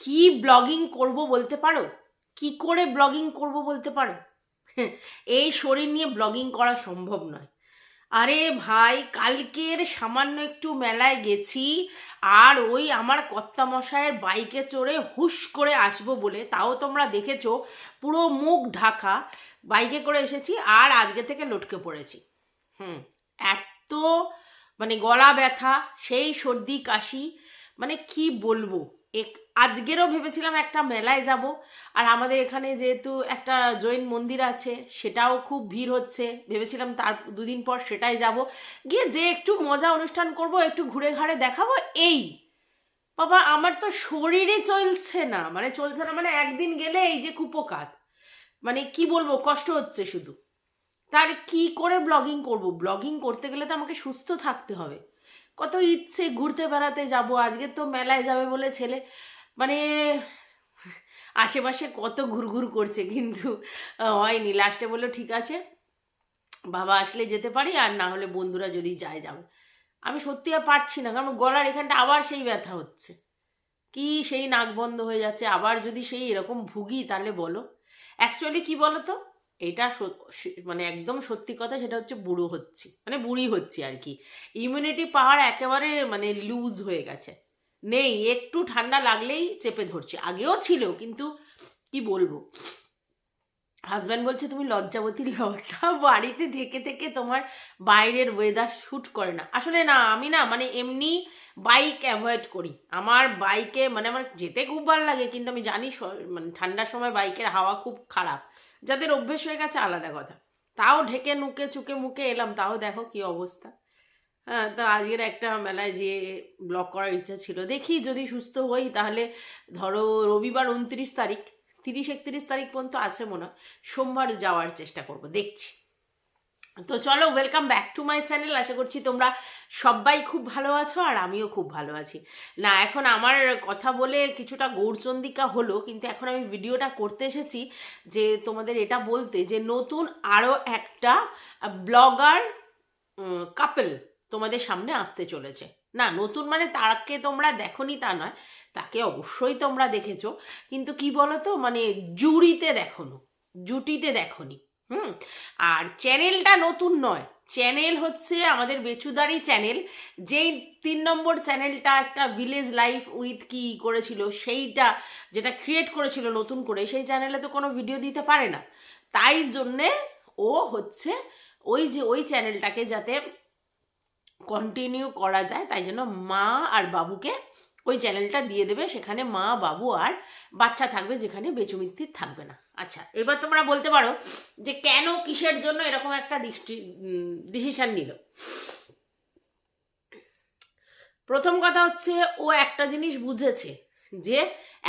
কি ব্লগিং করব বলতে পারো? কি করে ব্লগিং করব বলতে পারো? এই শরীর নিয়ে ব্লগিং করা সম্ভব নয়। আরে ভাই, কালকের সামান্য একটু মেলায় গেছি, আর ওই আমার কর্তামশায়ের বাইকে চড়ে হুশ করে আসব বলে, তাও তোমরা দেখেছ, পুরো মুখ ঢাকা, বাইকে করে এসেছি, আর আজকে থেকে লটকে পড়েছি। হুম, এত মানে গলা ব্যথা, সেই সর্দি কাশি মানে কি বলব? এক আজকেরও ভেবেছিলাম একটা মেলায় যাব, আর আমাদের এখানে যেহেতু একটা জৈন মন্দির আছে, সেটাও খুব ভিড় হচ্ছে। ভেবেছিলাম তার দুদিন পর সেটাই যাব। গিয়ে যে একটু মজা অনুষ্ঠান করব, একটু ঘুরে ঘাড়ে দেখাবো, এই। বাবা, আমার তো শরীরে চলছে না মানে চলছে না মানে একদিন গেলে এই যে কুপোকাত। মানে কি বলব, কষ্ট হচ্ছে শুধু। তাহলে কি করে ব্লগিং করব? ব্লগিং করতে গেলে তো আমাকে সুস্থ থাকতে হবে। কত ইচ্ছে ঘুরতে বেড়াতে যাব, আজকে তো মেলায় যাবে বলে ছেলে। মানে আশেপাশে কত ঘুরঘুর করছে কিন্তু হয়নি। লাস্টে বলল, ঠিক আছে, বাবা আসলে যেতে পারি আর না হলে বন্ধুরা যদি যায়, যাবে। আমি সত্যি আর পারছি না, কারণ গলার এখানটা আবার সেই ব্যথা হচ্ছে। কি সেই নাক বন্ধ হয়ে যাচ্ছে। আবার যদি সেই এরকম ভুগি, তাহলে বলো। অ্যাকচুয়ালি কি বলো তো এটা মানে একদম সত্যি কথা, সেটা হচ্ছে বুড়ো হচ্ছি মানে বুড়ি হচ্ছি আর কি। ইমিউনিটি পাওয়ার একেবারে মানে লুজ হয়ে গেছে। নেই, একটু ঠান্ডা লাগলেই চেপে ধরছে। আগেও ছিল, কিন্তু কি বলব? হাজব্যান্ড বলছে, তুমি লজ্জাবতী লতা, বাড়িতে থেকে থেকে তোমার বাইরের ওয়েদার শ্যুট করে না। আসলে না, আমি না মানে এমনি বাইক অ্যাভয়েড করি। আমার বাইকে মানে আমার যেতে খুব ভালো লাগে, কিন্তু আমি জানি মানে ঠান্ডার সময় বাইকের হাওয়া খুব খারাপ। যাদের অভ্যেস হয়ে গেছে, আলাদা কথা। তাও ঢেকে নুকে চুকে মুখে এলাম, তাও দেখো কি অবস্থা। তো আজকের একটা মেলায় যে ব্লগ করার ইচ্ছা ছিল। দেখি যদি সুস্থ হই, তাহলে ধরো রবিবার উনত্রিশ তারিখ, তিরিশ একত্রিশ তারিখ পর্যন্ত আছে মনে সোমবার যাওয়ার চেষ্টা করব, দেখছি। তো চলো welcome back to my channel আশা করছি তোমরা সবাই খুব ভালো আছো আর আমিও খুব ভালো আছি। না, এখন আমার কথা বলে কিছুটা গৌরচন্দিকা হলো, কিন্তু এখন আমি ভিডিওটা করতে এসেছি যে তোমাদের এটা বলতে যে নতুন আরও একটা ব্লগার কাপেল তোমাদের সামনে আসতে চলেছে। না, নতুন মানে তাকে তোমরা দেখনি তা নয়, তাকে অবশ্যই তোমরা দেখেছ। কিন্তু কি বলো তো মানে জুড়িতে দেখোনো, জুটিতে দেখনি, হুম? আর চ্যানেলটা নতুন নয়, চ্যানেল হচ্ছে আমাদের বেচুদারি চ্যানেল। যেই তিন নম্বর চ্যানেলটা একটা ভিলেজ লাইফ উইথ কি করেছিল, সেইটা যেটা ক্রিয়েট করেছিল নতুন করে, সেই চ্যানেলে তো কোনো ভিডিও দিতে পারে না। তাই জন্যে ও হচ্ছে ওই যে, ওই চ্যানেলটাকে যাতে কন্টিনিউ করা যায়, তাই জন্য মা আর বাবুকে ওই চ্যানেলটা দিয়ে দেবে, সেখানে মা, বাবু আর বাচ্চা থাকবে যেখানে বেচুমিত্তির থাকবে না। আচ্ছা এবার তোমরা বলতে পারো যে কেন কিসের জন্য এরকম একটা দৃষ্টি ডিসিশন নিল? প্রথম কথা হচ্ছে, ও একটা জিনিস বুঝেছে যে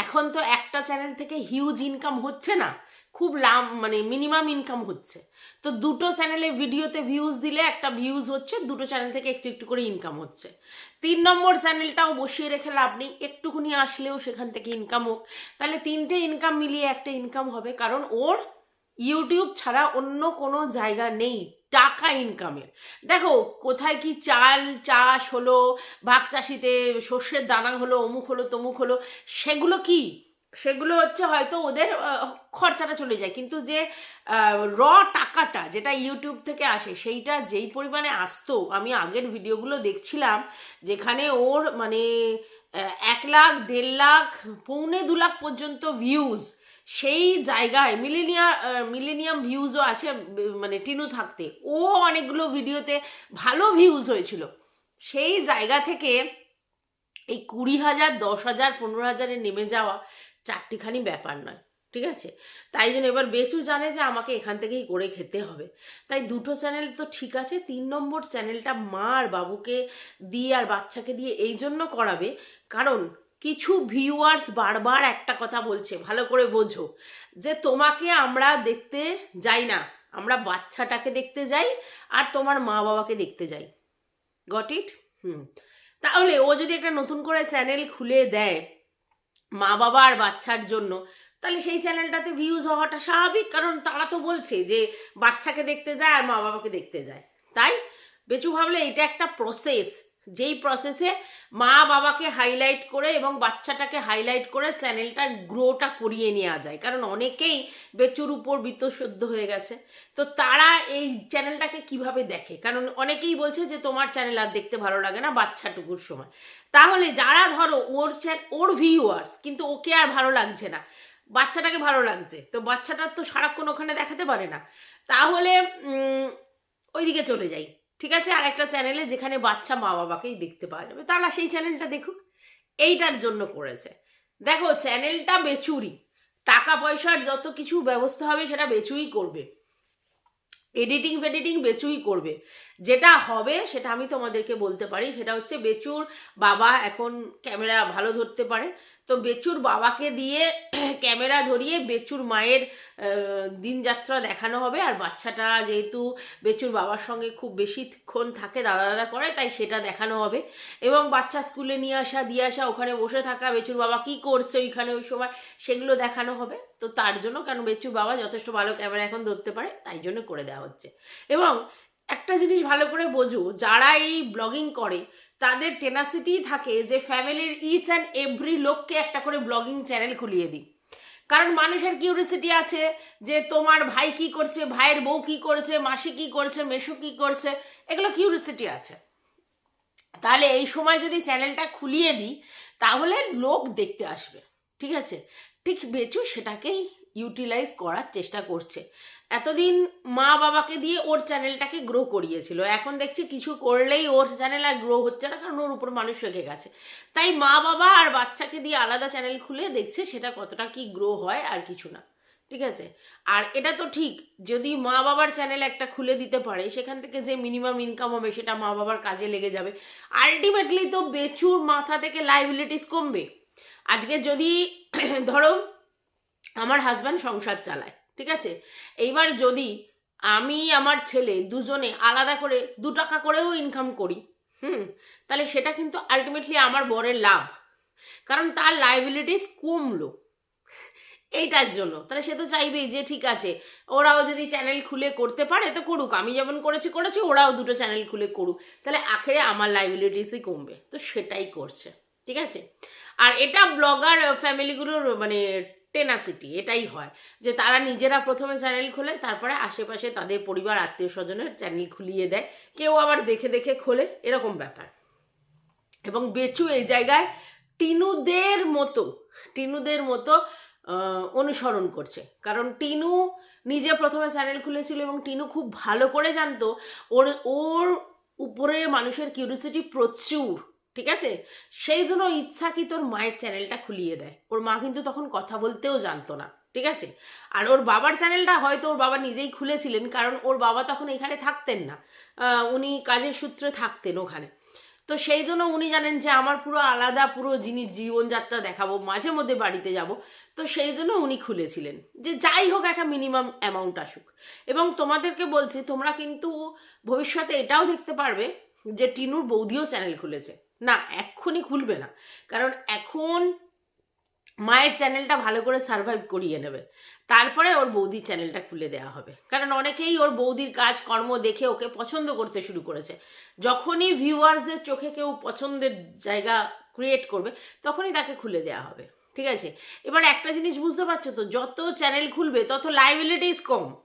এখন তো একটা চ্যানেল থেকে হিউজ ইনকাম হচ্ছে না। খুব লাম মানে মিনিমাম ইনকাম হচ্ছে। তো দুটো চ্যানেলে ভিডিওতে ভিউজ দিলে একটা ভিউজ হচ্ছে, দুটো চ্যানেল থেকে একটু একটু করে ইনকাম হচ্ছে। তিন নম্বর চ্যানেলটাও বসিয়ে রেখে লাভ নেই, একটুখানি আসলেও সেখান থেকে ইনকাম হোক। তাহলে তিনটে ইনকাম মিলিয়ে একটা ইনকাম হবে, কারণ ওর ইউটিউব ছাড়া অন্য কোনো জায়গা নেই, টাকা ইনকামের দেখো, কোথায় কি চাল চাষ হলো ভাগ চাষিতে শস্যের দানা হলো, অমুক হলো, তমুক হলো, সেগুলো কি? সেগুলো হচ্ছে হয়তো ওদের খরচাটা চলে যায়। কিন্তু যে র টাকাটা যেটা ইউটিউব থেকে আসে, সেইটা যেই পরিমাণে আসতো, আমি আগের ভিডিওগুলো দেখছিলাম, যেখানে ওর মানে এক লাখ, দেড় লাখ, পৌনে দু লাখ পর্যন্ত ভিউজ সেই জায়গায় মিলেনিয়া মিলেনিয়াম ভিউজও আছে মানে টিনু থাকতে। ও অনেকগুলো ভিডিওতে ভালো ভিউজ হয়েছিল। সেই জায়গা থেকে এই কুড়ি হাজার, দশ হাজার, পনেরো হাজারে নেমে যাওয়া চারটিখানি ব্যাপার নয়, ঠিক আছে? তাই জন্য এবার বেচু জানে যে আমাকে এখান থেকেই করে খেতে হবে। তাই দুটো চ্যানেল তো ঠিক আছে, তিন নম্বর চ্যানেলটা মা আর বাবুকে দিয়ে আর বাচ্চাকে দিয়ে এই জন্য করাবে, কারণ কিছু ভিউয়ার্স বারবার একটা কথা বলছে, ভালো করে বোঝো, যে তোমাকে আমরা দেখতে যাই না, আমরা বাচ্চাটাকে দেখতে যাই আর তোমার মা বাবাকে দেখতে যাই। Got it hmm. তাহলে ও যদি একটা নতুন করে চ্যানেল খুলে দেয় মা বাবা আর বাচ্চার জন্য, তাহলে সেই চ্যানেলটাতে ভিউজ হওয়াটা স্বাভাবিক, কারণ তারা তো বলছে যে বাচ্চাকে দেখতে যায় আর মা বাবাকে দেখতে যায়। তাই বেচু ভাবলে এটা একটা প্রসেস যেই প্রসেসে মা বাবাকে হাইলাইট করে এবং বাচ্চাটাকে হাইলাইট করে চ্যানেলটার গ্রোটা করিয়ে নেওয়া যায়। কারণ অনেকেই বেচুর উপর বিতসদ্য হয়ে গেছে। তো তারা এই চ্যানেলটাকে কীভাবে দেখে? কারণ অনেকেই বলছে যে, তোমার চ্যানেল আর দেখতে ভালো লাগে না বাচ্চাটুকুর সময়। তাহলে যারা ধরো ওর ওর ভিউয়ার্স কিন্তু ওকে আর ভালো লাগছে না, বাচ্চাটাকে ভালো লাগছে, তো বাচ্চাটার তো সারাক্ষণ ওখানে দেখাতে পারে না। তাহলে ওইদিকে চলে যাই। ঠিক আছে? আর একটা চ্যানেলে যেখানে বাচ্চা মা বাবাকেই দেখতে পাওয়া যাবে। তারা সেই চ্যানেলটা দেখুক। এইটার জন্য করেছে। দেখো চ্যানেলটা বেচুরি। টাকা পয়সার যত কিছু ব্যবস্থা হবে সেটা বেচুই করবে। এডিটিং ফেডিটিং বেচুই করবে। যেটা হবে সেটা আমি তোমাদেরকে বলতে পারি। সেটা হচ্ছে বেচুর বাবা এখন ক্যামেরা ভালো ধরতে পারে। তো বেচুর বাবাকে দিয়ে ক্যামেরা ধরিয়ে বেচুর মায়ের দিনযাত্রা দেখানো হবে। আর বাচ্চাটা যেহেতু বেচুর বাবার সঙ্গে খুব বেশিক্ষণ থাকে, দাদা দাদা করে, তাই সেটা দেখানো হবে। এবং বাচ্চা স্কুলে নিয়ে আসা, দিয়ে আসা, ওখানে বসে থাকা, বেচুর বাবা কি করছে ওইখানে ওই সময়, সেগুলো দেখানো হবে। তো তার জন্য, কারণ বেচুর বাবা যথেষ্ট ভালো ক্যামেরা এখন ধরতে পারে, তাই জন্য করে দেওয়া হচ্ছে। এবং একটা জিনিস ভালো করে বোঝো, যারা এই ব্লগিং করে, তাদের টেনাসিটি থাকে যে ফ্যামিলির ইচ অ্যান্ড এভরি লোককে একটা করে ব্লগিং চ্যানেল খুলিয়ে দিই। কারণ মানুষের কিউরিসিটি আছে যে তোমার ভাই কি করছে, ভাইয়ের বউ কি করছে, মাসি কি করছে মেশো কি করছে, এগুলো কিউরিসিটি আছে। তাহলে এই সময় যদি চ্যানেলটা খুলিয়ে দিই, তাহলে লোক দেখতে আসবে, ঠিক আছে? ঠিক বেচু সেটাকেই ইউটিলাইজ করার চেষ্টা করছে। এতদিন মা বাবাকে দিয়ে ওর চ্যানেলটাকে গ্রো করিয়েছিল। এখন দেখছি কিছু করলেই ওর চ্যানেল আর গ্রো হচ্ছে না, কারণ ওর উপর মানুষ রেখে গেছে। তাই মা বাবা আর বাচ্চাকে দিয়ে আলাদা চ্যানেল খুলে দেখছে সেটা কতটা কি গ্রো হয় আর কিছু না। ঠিক আছে? আর এটা তো ঠিক, যদি মা বাবার চ্যানেল একটা খুলে দিতে পারে, সেখান থেকে যে মিনিমাম ইনকাম হবে সেটা মা বাবার কাজে লেগে যাবে। আলটিমেটলি তো বেচুর মাথা থেকে লাইবিলিটিস কমবে। আজকে যদি, ধরো, আমার হাজব্যান্ড সংসার চালায়। ঠিক আছে? এইবার যদি আমি, আমার ছেলে দুজনে আলাদা করে দু টাকা করেও ইনকাম করি, হুম, তাহলে সেটা কিন্তু আলটিমেটলি আমার বরের লাভ। কারণ তার লাইবিলিটিস কমলো। এইটার জন্য। তাহলে সে তো চাইবেই যে ঠিক আছে, ওরাও যদি চ্যানেল খুলে করতে পারে তো করুক। আমি যেমন করেছি করেছি, ওরাও দুটো চ্যানেল খুলে করুক। তাহলে আখেরে আমার লাইবিলিটিসই কমবে। তো সেটাই করছে। ঠিক আছে? আর এটা ব্লগার ফ্যামিলিগুলোর মানে টেনাসিটি এটাই হয়। যে তারা নিজেরা প্রথমে চ্যানেল খোলে, তারপরে আশেপাশে তাদের পরিবার, আত্মীয় স্বজনের চ্যানেল খুলিয়ে দেয়। কেউ আবার দেখে দেখে খোলে, এরকম ব্যাপার। এবং বেচু এই জায়গায় টিনুদের মতো টিনুদের মতো অনুসরণ করছে। কারণ টিনু নিজে প্রথমে চ্যানেল খুলেছিল এবং টিনু খুব ভালো করে জানতো, ওর ওর উপরে মানুষের কিউরিসিটি প্রচুর। ঠিক আছে? সেই জন্য ইচ্ছা কি তোর মায়ের চ্যানেলটা খুলিয়ে দেয়। ওর মা কিন্তু তখন কথা বলতেও জানতো না, ঠিক আছে? আর ওর বাবার চ্যানেলটা হয়তো ওর বাবা নিজেই খুলেছিলেন, কারণ ওর বাবা তখন এখানে থাকতেন না। উনি কাজের সূত্রে থাকতেন ওখানে। তো সেই জন্য উনি জানেন যে আমার পুরো আলাদা, পুরো জিনিস, জীবনযাত্রা দেখাবো, মাঝে মধ্যে বাড়িতে যাব। তো সেই জন্য উনি খুলেছিলেন। যে যাই হোক একটা মিনিমাম অ্যামাউন্ট আসুক। এবং তোমাদেরকে বলছি, তোমরা কিন্তু ভবিষ্যতে এটাও দেখতে পারবে যে টিনুর বৌদিও চ্যানেল খুলেছে। না, এক্ষুনি খুলবে না। কারণ এখন মায়ের চ্যানেলটা ভালো করে সার্ভাইভ করিয়ে নেবে। তারপরে ওর বৌদির চ্যানেলটা খুলে দেওয়া হবে। কারণ অনেকেই ওর বৌদির কাজ, কর্ম দেখে ওকে পছন্দ করতে শুরু করেছে। যখনই ভিউয়ার্সদের চোখে কেউ পছন্দের জায়গা ক্রিয়েট করবে, তখনই তাকে খুলে দেওয়া হবে। ঠিক আছে? এবার একটা জিনিস বুঝতে পারছ তো, যত চ্যানেল খুলবে, তত লাইবিলিটিস কম।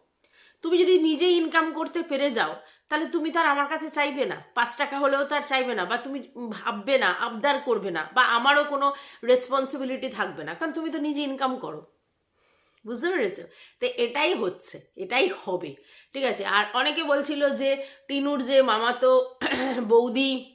তুমি যদি নিজে ইনকাম করতে পেরে যাও তাহলে তুমি তো আর আমার কাছে চাইবে না। পাঁচ টাকা হলেও তার চাইবে না বা তুমি ভাববে না, আবদার করবে না বা আমারও কোনো রেসপন্সিবিলিটি থাকবে না, কারণ তুমি তো নিজে ইনকাম করো। বুঝতে পেরেছ? তো এটাই হচ্ছে, এটাই হবে, ঠিক আছে? আর অনেকে বলছিল যে, টিনুর যে মামাতো বৌদি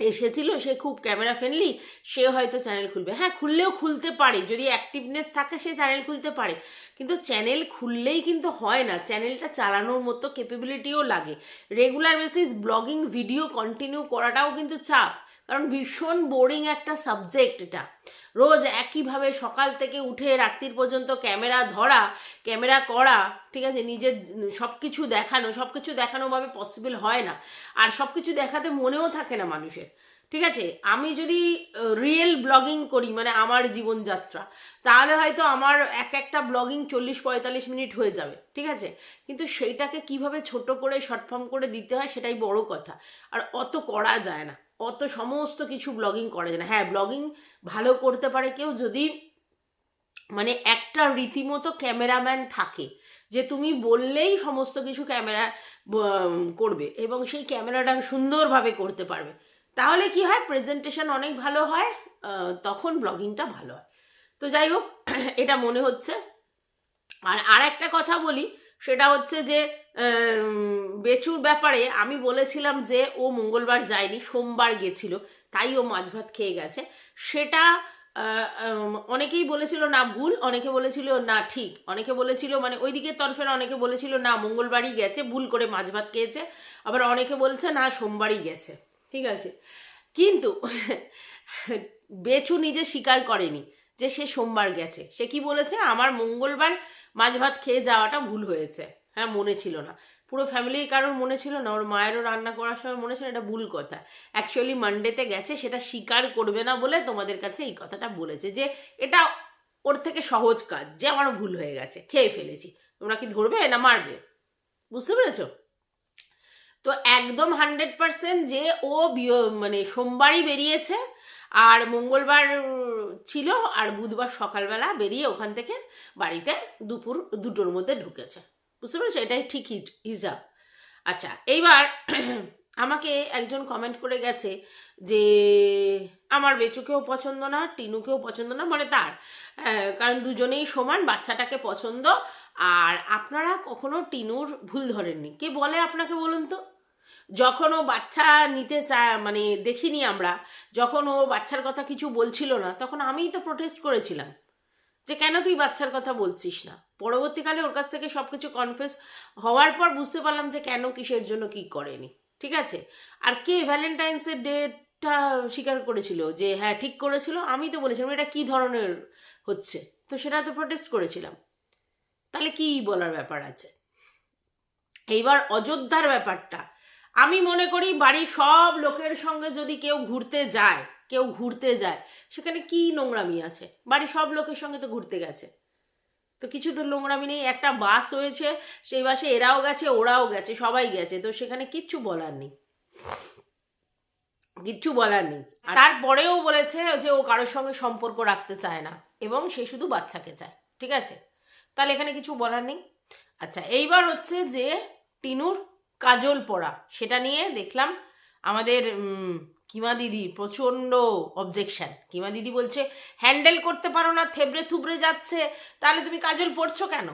এসেছিল, সে খুব ক্যামেরা ফ্রেন্ডলি সে হয়তো চ্যানেল খুলবে। হ্যাঁ খুললেও খুলতে পারে, যদি অ্যাক্টিভনেস থাকে সে চ্যানেল খুলতে পারে। কিন্তু চ্যানেল খুললেই কিন্তু হয় না চ্যানেলটা চালানোর মতো ক্যাপেবিলিটিও লাগে। Regular basis blogging video continue করাটাও কিন্তু চাপ। কারণ ভীষণ বোরিং একটা সাবজেক্ট এটা। রোজ একইভাবে সকাল থেকে উঠে রাত্রির পর্যন্ত ক্যামেরা ধরা ক্যামেরা করা, ঠিক আছে? নিজের সব কিছু দেখানো সব কিছু দেখানোভাবে পসিবল হয় না। আর সব কিছু দেখাতে মনেও থাকে না মানুষের। ঠিক আছে? আমি যদি রিয়েল ব্লগিং করি মানে আমার জীবনযাত্রা, তাহলে হয়তো আমার এক একটা ব্লগিং চল্লিশ পঁয়তাল্লিশ মিনিট হয়ে যাবে। ঠিক আছে? কিন্তু সেইটাকে কীভাবে ছোট করে শর্ট ফর্ম করে দিতে হয়, সেটাই বড় কথা। আর অত করা যায় না। অত সমস্ত কিছু ব্লগিং করে না। হ্যাঁ ব্লগিং ভালো করতে পারে কেউ যদি মানে একটা রীতিমতো ক্যামেরাম্যান থাকে, যে তুমি বললেই সমস্ত কিছু ক্যামেরা করবে এবং সেই ক্যামেরাটা সুন্দরভাবে করতে পারবে। তাহলে কি হয়? প্রেজেন্টেশন অনেক ভালো হয় তখন ব্লগিংটা ভালো হয়। তো যাই হোক, এটা মনে হচ্ছে। আর আর একটা কথা বলি সেটা হচ্ছে যে বেচুর ব্যাপারে আমি বলেছিলাম যে, ও মঙ্গলবার যায়নি, সোমবার গেছিল, তাই ও মাছ ভাত খেয়ে গেছে। সেটা অনেকেই বলেছিল, না, ভুল। অনেকে বলেছিল, না, ঠিক। অনেকে বলেছিল মানে ওই দিকের তরফের অনেকে বলেছিল, না, মঙ্গলবারই গেছে, ভুল করে মাছ ভাত খেয়েছে। আবার অনেকে বলছে, না, সোমবারই গেছে। ঠিক আছে? কিন্তু, বেচু নিজে স্বীকার করেনি যে সে সোমবার গেছে। সে কি বলেছে? আমার মঙ্গলবার মাছ ভাত খেয়ে যাওয়াটা ভুল হয়েছে। হ্যাঁ মনে ছিল না। পুরো ফ্যামিলির কারোর মনে ছিল না। ওর মায়েরও রান্না করার সময় মনে ছিল এটা ভুল কথা। অ্যাকচুয়ালি মানডেতে গেছে, সেটা স্বীকার করবে না বলে তোমাদের কাছে এই কথাটা বলেছে যে এটা ওর থেকে সহজ কাজ যে আমারও ভুল হয়ে গেছে, খেয়ে ফেলেছি। তোমরা কি ধরবে না মারবে? বুঝতে পেরেছ? তো একদম হান্ড্রেড পার্সেন্ট যে ও মানে সোমবারই বেরিয়েছে আর মঙ্গলবার ছিল আর বুধবার সকালবেলা বেরিয়ে ওখান থেকে বাড়িতে দুপুর দুটোর মধ্যে ঢুকেছে। বুঝতে পেরেছ? এটাই ঠিক হিসাব আচ্ছা এইবার আমাকে একজন কমেন্ট করে গেছে যে, আমার বেচুকেও পছন্দ না, টিনুকেও পছন্দ না। মানে তার। কারণ দুজনেই সমান, বাচ্চাটাকে পছন্দ। আর আপনারা কখনো টিনুর ভুল ধরেননি। কে বলে আপনাকে বলুন তো? যখন ও বাচ্চা নিতে চায় মানে দেখিনি আমরা, যখন ও বাচ্চার কথা কিছু বলছিল না, তখন আমিই তো প্রোটেস্ট করেছিলাম। যে কেন তুই বাচ্চার কথা বলছিস না? পরবর্তীকালে ওর কাছ থেকে সব কিছু কনফেস হওয়ার পর বুঝতে পারলাম যে কেন কিসের জন্য কি করেনি। ঠিক আছে? আর কে ভ্যালেন্টাইন্সের ডেটটা স্বীকার করেছিল? যে হ্যাঁ ঠিক করেছিল, আমি তো বলেছিলাম, এটা কি ধরনের হচ্ছে? তো সেটা তো প্রোটেস্ট করেছিলাম। তাহলে কি বলার ব্যাপার আছে? এইবার অযোধ্যার ব্যাপারটা আমি মনে করি বাড়ির সব লোকের সঙ্গে যদি কেউ ঘুরতে যায়, কেউ ঘুরতে যায়, সেখানে কি নোংরামি আছে? বাড়ির সব লোকের সঙ্গে তো ঘুরতে গেছে। তো কিছু তো নোংরামি নেই, একটা বাস হয়েছে, সেই বাসে এরাও গেছে, ওরাও গেছে, সবাই গেছে, তো সেখানে কিচ্ছু বলার নেই। কিচ্ছু বলার নেই। তারপরেও বলেছে যে ও কারোর সঙ্গে সম্পর্ক রাখতে চায় না, এবং সে শুধু বাচ্চাকে চায়, ঠিক আছে? তাহলে এখানে কিছু বলার নেই? আচ্ছা এইবার হচ্ছে যে টিনুর কাজল পড়া। সেটা নিয়ে দেখলাম আমাদের কিমা দিদি প্রচণ্ড অবজেকশন কিমা দিদি বলছে হ্যান্ডেল করতে পারো না, থেবড়ে থুবড়ে যাচ্ছে। তাহলে তুমি কাজল পড়ছো কেন?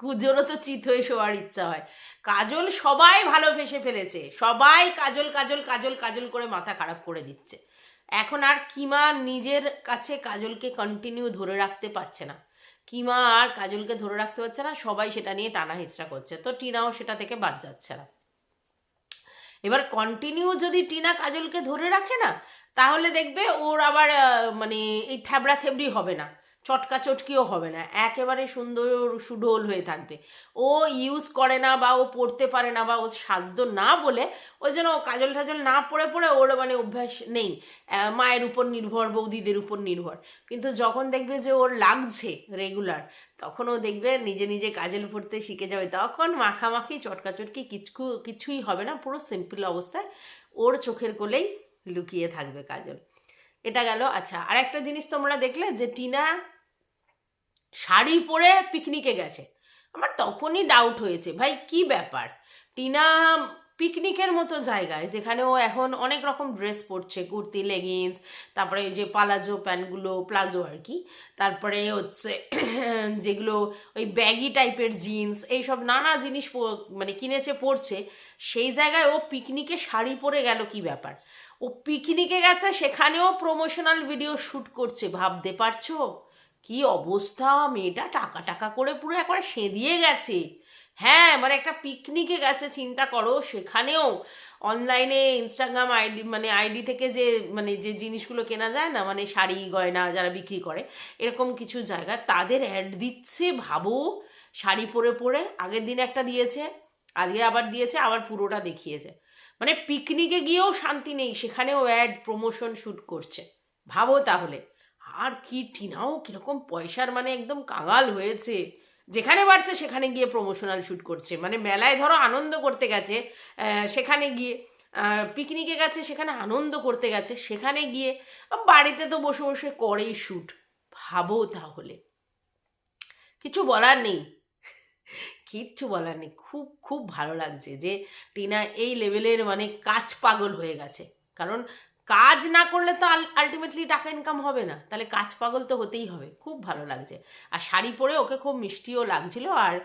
কুজোরও তো চিত হয়ে শোয়ার ইচ্ছা হয়। কাজল সবাই ভালো ফেসে ফেলেছে। সবাই কাজল কাজল কাজল কাজল করে মাথা খারাপ করে দিচ্ছে। এখন আর কিমা নিজের কাছে কাজলকে কন্টিনিউ ধরে রাখতে পারছে না। কিমা আর কাজলকে ধরে রাখতে পারছে না, সবাই সেটা নিয়ে টানা হিচড়া করছে। তো টিনাও সেটা থেকে বাদ যাচ্ছে না। এবার কন্টিনিউ যদি টিনা কাজলকে ধরে রাখে না, তাহলে দেখবে ওর আবার মানে এই থ্যাবড়া থেবড়ি হবে না। চটকা চটকিও হবে না, একেবারে সুন্দর সুডোল হয়ে থাকবে। ও ইউজ করে না বা ও পড়তে পারে না বা ও সাজতো না বলে ওই জন্য কাজল টাজল না পড়ে পড়ে ওর মানে অভ্যাস নেই। মায়ের উপর নির্ভর, বৌদিদের উপর নির্ভর। কিন্তু যখন দেখবে যে ওর লাগছে রেগুলার তখন ও দেখবে নিজে নিজে কাজল পড়তে শিখে যাবে। তখন মাখামাখি চটকাচটকি কিছু কিছুই হবে না, পুরো সিম্পল অবস্থায় ওর চোখের কোলেই লুকিয়ে থাকবে কাজল। এটা গেল। আচ্ছা আর একটা জিনিস তোমরা দেখলে যে টিনা শাড়ি পরে পিকনিকে গেছে। আমার তখনই ডাউট হয়েছে, ভাই, কি ব্যাপার? টিনা পিকনিকের মতো জায়গায়, যেখানে ও এখন অনেক রকম ড্রেস পরছে, কুর্তি লেগিংস তারপরে যে পালাজো প্যান্টগুলো প্লাজো আর কি, তারপরে হচ্ছে যেগুলো ওই ব্যাগি টাইপের জিন্স এইসব নানা জিনিস মানে কিনেছে, পরছে, সেই জায়গায় ও পিকনিকে শাড়ি পরে গেল কি ব্যাপার? ও পিকনিকে গেছে, সেখানেও প্রমোশনাল ভিডিও শ্যুট করছে, ভাবতে পারছ? কি অবস্থা? মেয়েটা টাকা টাকা করে পুরো একবারে সেদিয়ে গেছে। হ্যাঁ মানে একটা পিকনিকে গেছে, চিন্তা করো, সেখানেও অনলাইনে ইনস্টাগ্রাম আইডি মানে আইডি থেকে যে মানে যে জিনিসগুলো কেনা যায় না মানে শাড়ি, গয়না যারা বিক্রি করে, এরকম কিছু জায়গা, তাদের অ্যাড দিচ্ছে, ভাবো, শাড়ি পরে পরে, আগের দিন একটা দিয়েছে, আজকে আবার দিয়েছে, আবার পুরোটা দেখিয়েছে। মানে পিকনিকে গিয়েও শান্তি নেই, সেখানেও অ্যাড প্রমোশন শ্যুট করছে। ভাবো তাহলে। আর কি টিনাও কীরকম পয়সার মানে একদম কাঙাল হয়েছে। যেখানে বাড়ছে, সেখানে গিয়ে প্রমোশনাল শ্যুট করছে। মানে মেলায় ধরো আনন্দ করতে গেছে সেখানে গিয়ে পিকনিকে গেছে, সেখানে আনন্দ করতে গেছে, সেখানে গিয়ে বাড়িতে তো বসে বসে করেই শ্যুট ভাবো তাহলে। কিছু বলার নেই। কিচ্ছু বলার নেই। খুব খুব ভালো লাগছে যে টিনা এই লেভেলের মানে কাজ পাগল হয়ে গেছে। কারণ কাজ না করলে তো আলটিমেটলি টাকা ইনকাম হবে না। তাহলে কাজ পাগল তো হতেই হবে। খুব ভালো লাগছে। আর শাড়ি পরে ওকে খুব মিষ্টিও লাগছিল আর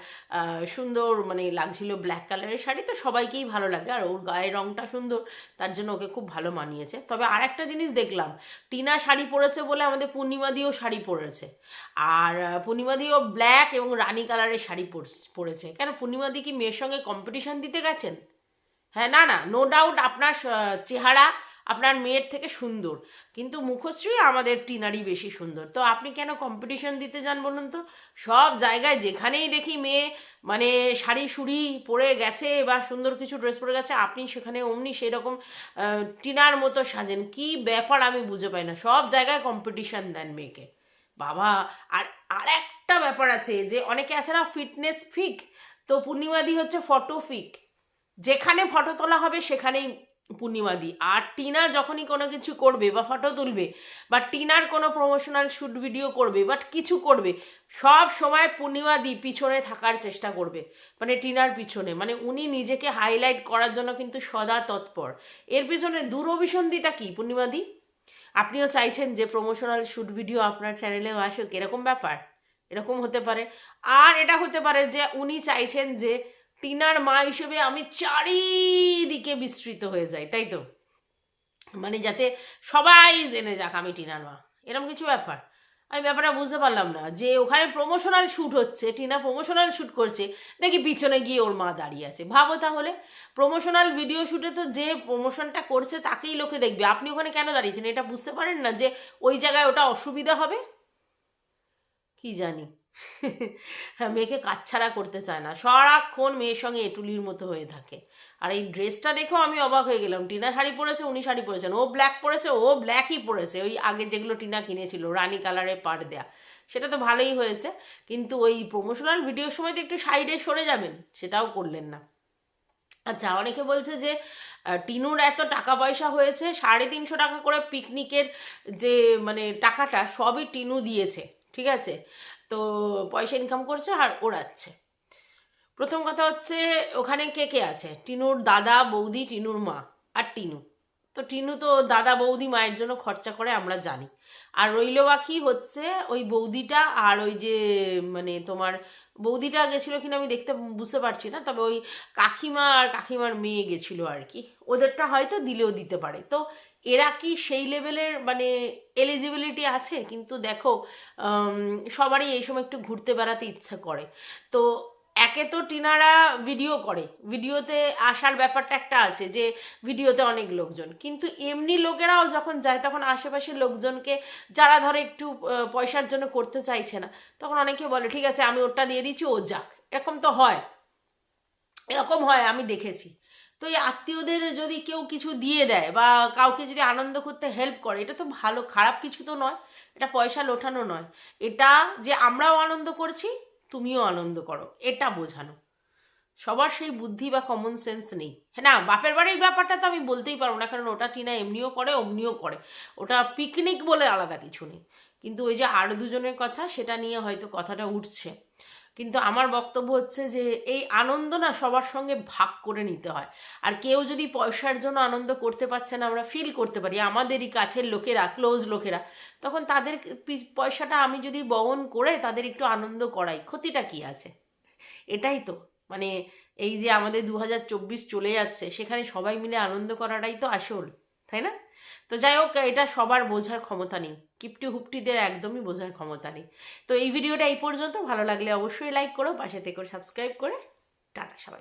সুন্দর মানে লাগছিল ব্ল্যাক কালারের শাড়ি। তো সবাইকেই ভালো লাগে। আর ওর গায়ের রংটা সুন্দর, তার জন্য ওকে খুব ভালো মানিয়েছে। তবে আর একটা জিনিস দেখলাম, টিনা শাড়ি পরেছে বলে আমাদের পূর্ণিমা দিয়েও শাড়ি পরেছে। আর পূর্ণিমা দিও ব্ল্যাক এবং রানী কালারের শাড়ি পর- পরেছে। কেন পূর্ণিমা দি কি মেয়ের সঙ্গে কম্পিটিশন দিতে গেছেন? হ্যাঁ না না নো ডাউট আপনার চেহারা আপনার মেয়ের থেকে সুন্দর। কিন্তু মুখশ্রী আমাদের টিনারই বেশি সুন্দর। তো আপনি কেন কম্পিটিশন দিতে যান বলুন তো? সব জায়গায় যেখানেই দেখি মেয়ে মানে শাড়ি শুড়ি পরে গেছে বা সুন্দর কিছু ড্রেস পরে গেছে, আপনি সেখানে অমনি সেই রকম টিনার মতো সাজেন। কি ব্যাপার আমি বুঝে পাই না। সব জায়গায় কম্পিটিশন দেন মেয়েকে। বাবা, আর আর একটা ব্যাপার আছে যে অনেকে আছে না ফিটনেস ফিক তো পূর্ণিমাদি হচ্ছে ফটো ফিক যেখানে ফটো তোলা হবে সেখানেই পূর্ণিমাদি। আর টিনা যখনই কোনো কিছু করবে বা ফটো তুলবে, বা টিনার কোনো প্রমোশনাল শ্যুট ভিডিও করবে বাট কিছু করবে, সব সময় পূর্ণিমাদি পিছনে থাকার চেষ্টা করবে। মানে টিনার পিছনে। মানে উনি নিজেকে হাইলাইট করার জন্য কিন্তু সদা তৎপর। এর পিছনে দূরভিসন্ধিটা কি, পূর্ণিমাদি? আপনিও চাইছেন যে প্রমোশনাল শ্যুট ভিডিও আপনার চ্যানেলেও আসুক, এরকম ব্যাপার? এরকম হতে পারে। আর এটা হতে পারে যে উনি চাইছেন যে টিনার মা হিসেবে আমি চারিদিকে বিস্তৃত হয়ে যাই, তাই তো? মানে যাতে সবাই জেনে যাক আমি টিনার মা। এরকম কিছু ব্যাপার? আমি ব্যাপারটা বুঝতে পারলাম না, যে ওখানে প্রমোশনাল শ্যুট হচ্ছে, টিনা প্রমোশনাল শ্যুট করছে, দেখি পিছনে গিয়ে ওর মা দাঁড়িয়ে আছে। ভাবো তাহলে প্রমোশনাল ভিডিও শ্যুটে তো যে প্রমোশনটা করছে তাকেই লোকে দেখবে। আপনি ওখানে কেন দাঁড়িয়েছেন? এটা বুঝতে পারেন না যে ওই জায়গায় ওটা অসুবিধা হবে? কি জানি। মেয়েকে কাচ্ছাড়া করতে চায় না। সারাক্ষণ মেয়ের সঙ্গে এটুলির মতো হয়ে থাকে। আর এই ড্রেসটা দেখেও আমি অবাক হয়ে গেলাম। টিনা শাড়ি পরেছে, উনি শাড়ি পরেছেন। ও ব্ল্যাক পরেছে, ও ব্ল্যাকই পরেছে। ওই আগে যেগুলো টিনা কিনেছিল, রানি কালারে পাট দেয়া। সেটা তো ভালোই হয়েছে। কিন্তু ওই প্রমোশনাল ভিডিওর সময় তো একটু সাইডে সরে যাবেন, সেটাও করলেন না। আচ্ছা অনেকে বলছে যে টিনুর এত টাকা পয়সা হয়েছে, সাড়ে তিনশো টাকা করে পিকনিকের যে মানে টাকাটা সবই টিনু দিয়েছে, ঠিক আছে? তো পয়সা ইনকাম করছে আর ওড়াচ্ছে। প্রথম কথা হচ্ছে, ওখানে কে কে আছে? টিনুর দাদা, বৌদি, টিনুর মা আর টিনু। তো টিনু তো দাদা, বৌদি, মায়ের জন্য খরচা করে আমরা জানি। আর রইল বাকি হচ্ছে ওই বৌদিটা আর ওই যে মানে তোমার বৌদিটা গেছিল কিনা আমি দেখতে বুঝতে পারছি না, তবে ওই কাকিমা আর কাকিমার মেয়ে গেছিল আর কি। ওদেরটা হয়তো দিলেও দিতে পারে। তো এরা কি সেই লেভেলের মানে এলিজিবিলিটি আছে? কিন্তু দেখো সবারই এই সময় একটু ঘুরতে বেড়াতে ইচ্ছা করে। তো একে তো টিনারা ভিডিও করে। ভিডিওতে আসার ব্যাপারটা একটা আছে যে ভিডিওতে অনেক লোকজন। কিন্তু এমনি লোকেরাও যখন যায়, তখন আশেপাশের লোকজনকে যারা ধরো একটু পয়সার জন্য করতে চাইছে না, তখন অনেকে বলে, ঠিক আছে, আমি ওটা দিয়ে দিচ্ছি, ও যাক। এরকম তো হয়। এরকম হয়, আমি দেখেছি। তো এই আত্মীয়দের যদি কেউ কিছু দিয়ে দেয় বা কাউকে যদি আনন্দ করতে হেল্প করে, এটা তো ভালো, খারাপ কিছু তো নয়, এটা পয়সা লোটানো নয়। এটা যে আমরাও আনন্দ করছি, তুমিও আনন্দ করো, এটা বোঝানো। সবার সেই বুদ্ধি বা কমন সেন্স নেই। হ্যাঁ না, বাপের বাড়ির ব্যাপারটা তো আমি বলতেই পারব না কারণ ওটা টিনা এমনিও করে, অমনিও করে। ওটা পিকনিক বলে আলাদা কিছু নেই। কিন্তু ওই যে আর দুজনের কথা, সেটা নিয়ে হয়তো কথাটা উঠছে। কিন্তু আমার বক্তব্য হচ্ছে যে এই আনন্দ না সবার সঙ্গে ভাগ করে নিতে হয়। আর কেউ যদি পয়সার জন্য আনন্দ করতে পারছে না, আমরা ফিল করতে পারি, আমাদেরই কাছের লোকেরা ক্লোজ লোকেরা, তখন তাদের পয়সাটা আমি যদি বহন করে তাদের একটু আনন্দ করাই, ক্ষতিটা কি আছে? এটাই তো। মানে এই যে আমাদের দু হাজার চব্বিশ চলে যাচ্ছে, সেখানে সবাই মিলে আনন্দ করাটাই তো আসল, তাই না? তো যাই হোক, এটা সবার বোঝার ক্ষমতা নেই। কিপটি হুপটিদের একদমই বোঝার ক্ষমতা নেই। তো এই ভিডিওটা এই পর্যন্ত। ভালো লাগলে অবশ্যই লাইক করো, পাশে থেকে সাবস্ক্রাইব করে। টাটা সবাই।